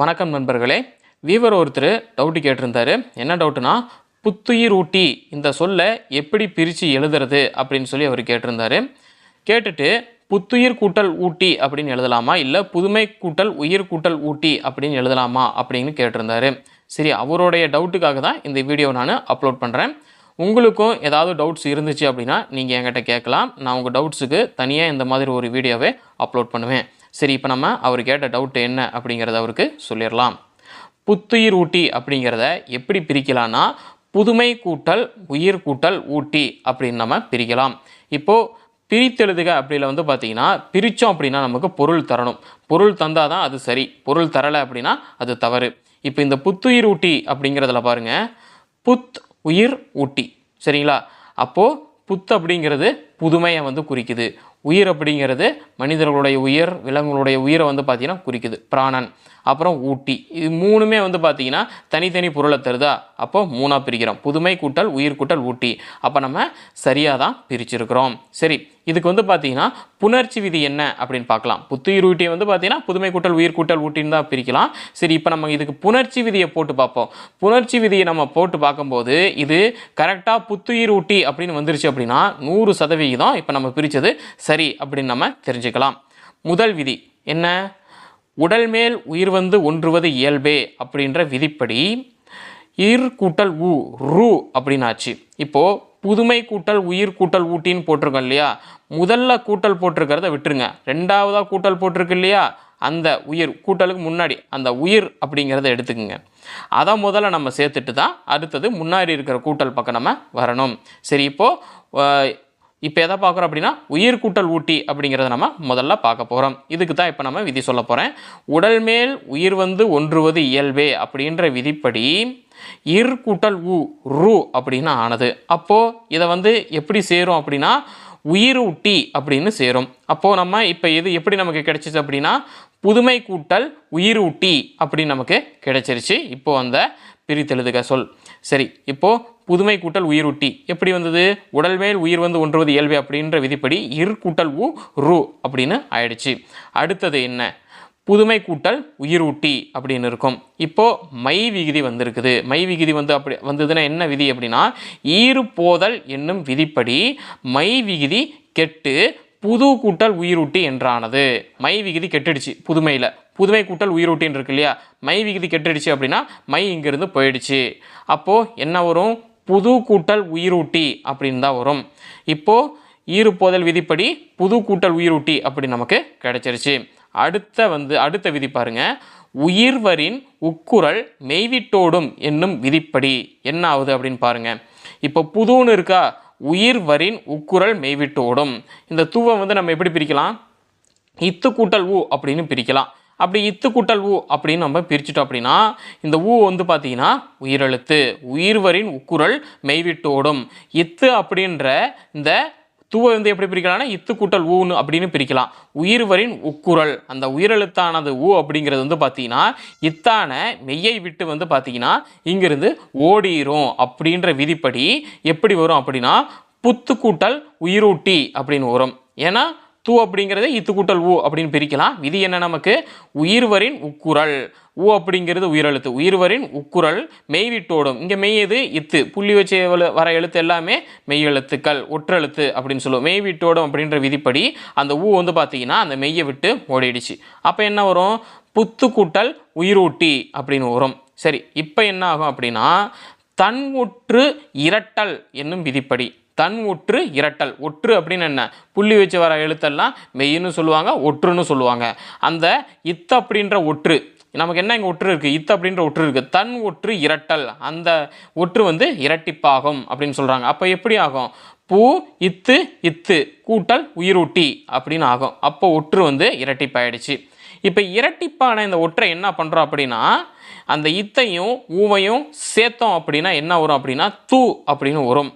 வணக்கம் நண்பர்களே. வீவர் ஒருத்தர் டவுட்டு கேட்டிருந்தாரு. என்ன டவுட்டுனா புத்துயிர் ஊட்டி இந்த சொல்லை எப்படி பிரித்து எழுதுறது? அப்படின்னு சொல்லி அவர் கேட்டிருந்தாரு. கேட்டுட்டு புத்துயிர் கூட்டல் ஊட்டி அப்படின்னு எழுதலாமா? இல்லை புதுமை கூட்டல் உயிர் கூட்டல் ஊட்டி அப்படின்னு எழுதலாமா? அப்படின்னு கேட்டிருந்தாரு. சரி அவருடைய டவுட்டுக்காக தான் இந்த வீடியோ நான் அப்லோட் பண்ணுறேன் உங்களுக்கும் ஏதாவது டவுட்ஸ் இருந்துச்சு அப்படின்னா நீங்கள் என்கிட்ட கேட்கலாம். நான் உங்கள் டவுட்ஸுக்கு தனியாக இந்த மாதிரி ஒரு வீடியோவை அப்லோட் பண்ணுவேன். சரி இப்போ நம்ம அவர் கேட்ட டவுட் என்ன அப்படிங்கிறத அவருக்கு சொல்லிடலாம். புத்துயிர் ஊட்டி அப்படிங்கிறத எப்படி பிரிக்கலாம்னா புதுமை கூட்டல் உயிர் கூட்டல் ஊட்டி அப்படின்னு நம்ம பிரிக்கலாம். இப்போது பிரித்தெழுதுக அப்படியில் வந்து பார்த்தீங்கன்னா பிரித்தோம் அப்படின்னா நமக்கு பொருள் தரணும். பொருள் தந்தால் தான் அது சரி. பொருள் தரலை அப்படின்னா அது தவறு. இப்போ இந்த புத்துயிர் ஊட்டி அப்படிங்கிறதுல பாருங்கள் புத் உயிர் ஊட்டி. சரிங்களா? அப்போது புத் அப்படிங்கிறது புதுமையை வந்து குறிக்குது. உயிர் அப்படிங்கிறது மனிதர்களுடைய உயிர் விலங்குகளுடைய உயிரை வந்து பார்த்திங்கன்னா குறிக்குது. பிராணன் அப்புறம் ஊட்டி. இது மூணுமே வந்து பார்த்தீங்கன்னா தனித்தனி பொருளை தருதா? அப்போ மூணாக பிரிக்கிறோம். புதுமை கூட்டல் உயிர் கூட்டல் ஊட்டி. அப்போ நம்ம சரியாக தான் பிரிச்சிருக்கிறோம். சரி இதுக்கு வந்து பார்த்தீங்கன்னா புணர்ச்சி விதி என்ன அப்படின்னு பார்க்கலாம். புத்துயிர் ஊட்டியை வந்து பார்த்திங்கன்னா புதுமை கூட்டல் உயிர் கூட்டல் ஊட்டின்னு தான் பிரிக்கலாம். சரி இப்போ நம்ம இதுக்கு புணர்ச்சி விதியை போட்டு பார்ப்போம். புணர்ச்சி விதியை நம்ம போட்டு பார்க்கும்போது இது கரெக்டாக புத்துயிர் ஊட்டி அப்படின்னு வந்துருச்சு அப்படின்னா நூறு சதவிகிதம் இப்போ நம்ம பிரித்தது சரி அப்படின்னு நம்ம தெரிஞ்சுக்கலாம். முதல் விதி என்ன? உடல் மேல் உயிர் வந்து ஒன்றுவது இயல்பே அப்படின்ற விதிப்படி இர் கூட்டல் உ ரூ அப்படின்னாச்சு. இப்போது புதுமை கூட்டல் உயிர் கூட்டல் ஊட்டின்னு போட்டிருக்கோம் இல்லையா? முதல்ல கூட்டல் போட்டிருக்கிறத விட்டுருங்க. ரெண்டாவதாக கூட்டல் போட்டிருக்கு இல்லையா? அந்த உயிர் கூட்டலுக்கு முன்னாடி அந்த உயிர் அப்படிங்கிறத எடுத்துக்கோங்க. அதை முதல்ல நம்ம சேர்த்துட்டு தான் அடுத்தது முன்னாடி இருக்கிற கூட்டல் பக்கம் நம்ம வரணும். சரி இப்போது இப்போ எதை பார்க்குறோம் அப்படின்னா உயிர் கூட்டல் ஊட்டி அப்படிங்கிறத நம்ம முதல்ல பார்க்க போகிறோம் இதுக்கு தான் இப்போ நம்ம விதி சொல்ல போகிறேன் உடல் மேல் உயிர் வந்து ஒன்றுவது இயல்பே அப்படின்ற விதிப்படி இர் கூட்டல் உ ரூ அப்படின்னு ஆனது. அப்போது இதை வந்து எப்படி சேரும் அப்படின்னா உயிர் ஊட்டி அப்படின்னு சேரும். அப்போது நம்ம இப்போ இது எப்படி நமக்கு கிடைச்சிச்சு அப்படின்னா புதுமை கூட்டல் உயிர் ஊட்டி அப்படின்னு நமக்கு கிடைச்சிருச்சு. இப்போது அந்த பிரித்தெழுதுக சொல். சரி இப்போது புதுமை கூட்டல் உயிரூட்டி. எப்படி வந்தது? உடல் மேல் உயிர் வந்து ஒன்றுவது இயல்பு அப்படின்ற விதிப்படி இரு கூட்டல் உ ரு அப்படின்னு ஆயிடுச்சு. அடுத்தது என்ன? புதுமை கூட்டல் உயிரூட்டி அப்படின்னு இருக்கும். இப்போது மை விகுதி வந்திருக்குது. மை விகுதி வந்து அப்படி வந்ததுன்னா என்ன விதி அப்படின்னா ஈறு போதல் என்னும் விதிப்படி மை விகுதி கெட்டு புது கூட்டல் உயிரூட்டி என்றானது. மை விகுதி கெட்டுடுச்சு புதுமையில். புதுமை கூட்டல் உயிரூட்டின்னு இருக்கு இல்லையா? மை விகுதி கெட்டுடுச்சு அப்படின்னா மை இங்கேருந்து போயிடுச்சு. அப்போது என்ன வரும்? புது கூட்டல் உயிரூட்டி அப்படின்னு தான் வரும். இப்போது ஈறுப்போதல் விதிப்படி புது கூட்டல் உயிரூட்டி அப்படி நமக்கு கிடைச்சிருச்சு. அடுத்த வந்து அடுத்த விதி பாருங்க. உயிர்வரின் உக்குரல் மெய்விட்டோடும் என்னும் விதிப்படி. என்ன ஆகுது அப்படின்னு பாருங்க. இப்போ புதுன்னு இருக்கா? உயிர்வரின் உக்குரல் மெய்விட்டோடும். இந்த தூவை வந்து நம்ம எப்படி பிரிக்கலாம்? இத்து கூட்டல் ஊ அப்படின்னு பிரிக்கலாம். அப்படி இத்து கூட்டல் ஊ அப்படின்னு நம்ம பிரிச்சுட்டோம் அப்படின்னா இந்த ஊ வந்து பார்த்தீங்கன்னா உயிரெழுத்து. உயிர்வரின் உக்குரல் மெய்விட்டோடும். இத்து அப்படின்ற இந்த தூவை வந்து எப்படி பிரிக்கலாம்னா இத்து கூட்டல் ஊன்னு அப்படின்னு பிரிக்கலாம். உயிர்வரின் உக்குரல். அந்த உயிரெழுத்தானது ஊ அப்படிங்கிறது வந்து பார்த்தீங்கன்னா இத்தான மெய்யை விட்டு வந்து பார்த்தீங்கன்னா இங்கிருந்து ஓடிரும் அப்படின்ற விதிப்படி எப்படி வரும் அப்படின்னா புத்து கூட்டல் உயிரூட்டி அப்படின்னு வரும். ஏன்னா து அப்படிங்கிறத இத்து கூட்டல் ஊ அப்படின்னு பிரிக்கலாம். விதி என்ன நமக்கு? உயிர்வரின் உக்குரல். ஊ அப்படிங்கிறது உயிரெழுத்து. உயிர்வரின் உக்குரல் மெய்விட்டோடும். இங்கே மெய் எது? இத்து. புள்ளி வச்சு வர எழுத்து எல்லாமே மெய் எழுத்துக்கள் ஒற்றெழுத்து அப்படின்னு சொல்லுவோம். மெய்விட்டோடும் அப்படின்ற விதிப்படி அந்த ஊ வந்து பார்த்தீங்கன்னா அந்த மெய்யை விட்டு ஓடிடுச்சு. அப்போ என்ன வரும்? புத்து கூட்டல் உயிரூட்டி அப்படின்னு வரும். சரி இப்போ என்ன ஆகும் அப்படின்னா தன் ஒற்று இரட்டல் என்னும் விதிப்படி. தன் ஒற்று இரட்டல். ஒற்று அப்படின்னு என்ன? புள்ளி வச்சு வர எழுத்தெல்லாம் மெய்ன்னு சொல்லுவாங்க ஒற்றுன்னு சொல்லுவாங்க. அந்த இத்து அப்படின்ற ஒற்று நமக்கு என்ன இங்கே ஒற்று இருக்குது இத்து அப்படின்ற ஒற்று இருக்குது தன் ஒற்று இரட்டல் அந்த ஒற்று வந்து இரட்டிப்பாகும் அப்படின்னு சொல்கிறாங்க அப்போ எப்படி ஆகும்? பூ இத்து இத்து கூட்டல் உயிரூட்டி அப்படின்னு ஆகும். அப்போ ஒற்று வந்து இரட்டிப்பாயிடுச்சு. இப்போ இரட்டிப்பான இந்த ஒற்றை என்ன பண்ணுறோம் அப்படின்னா அந்த இத்தையும் ஊவையும் சேர்த்தோம் அப்படின்னா என்ன வரும் அப்படின்னா தூ அப்படின்னு வரும்.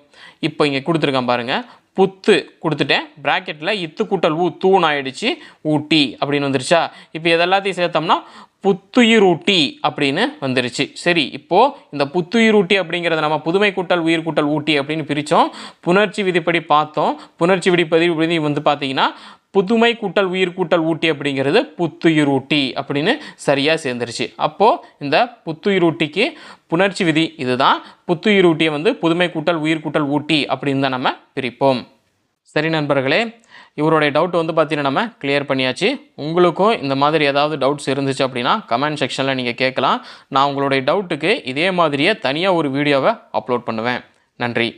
இப்போ இங்கே கொடுத்துருக்கேன் பாருங்கள் புத்து கொடுத்துட்டேன். ப்ராக்கெட்டில் இத்து கூட்டல் ஊ தூண் ஆயிடுச்சு. ஊட்டி அப்படின்னு வந்துருச்சா? இப்போ இதெல்லாத்தையும் சேர்த்தோம்னா புத்துயிரூட்டி அப்படின்னு வந்துருச்சு. சரி இப்போது இந்த புத்துயிரூட்டி அப்படிங்கிறத நம்ம புதுமை கூட்டல் உயிர் கூட்டல் ஊட்டி அப்படின்னு பிரித்தோம் புணர்ச்சி விதிப்படி பார்த்தோம். புணர்ச்சி விதிப்பதி விதி வந்து பார்த்தீங்கன்னா புதுமை கூட்டல் உயிர் கூட்டல் ஊட்டி அப்படிங்கிறது புத்துயிரூட்டி அப்படின்னு சரியாக சேர்ந்துருச்சு. அப்போது இந்த புத்துயிரூட்டிக்கு புணர்ச்சி விதி இதுதான். புத்துயிரூட்டியை வந்து புதுமை கூட்டல் உயிர் கூட்டல் ஊட்டி அப்படின்னு தான் நம்ம பிரிப்போம். சரி நண்பர்களே இவருடைய டவுட் வந்து பார்த்தீங்கன்னா நம்ம கிளியர் பண்ணியாச்சு. உங்களுக்கும் இந்த மாதிரி ஏதாவது டவுட்ஸ் இருந்துச்சு அப்படின்னா கமெண்ட் செக்ஷனில் நீங்கள் கேட்கலாம். நான் உங்களுடைய டவுட்டுக்கு இதே மாதிரியே தனியாக ஒரு வீடியோவை அப்லோட் பண்ணுவேன். நன்றி.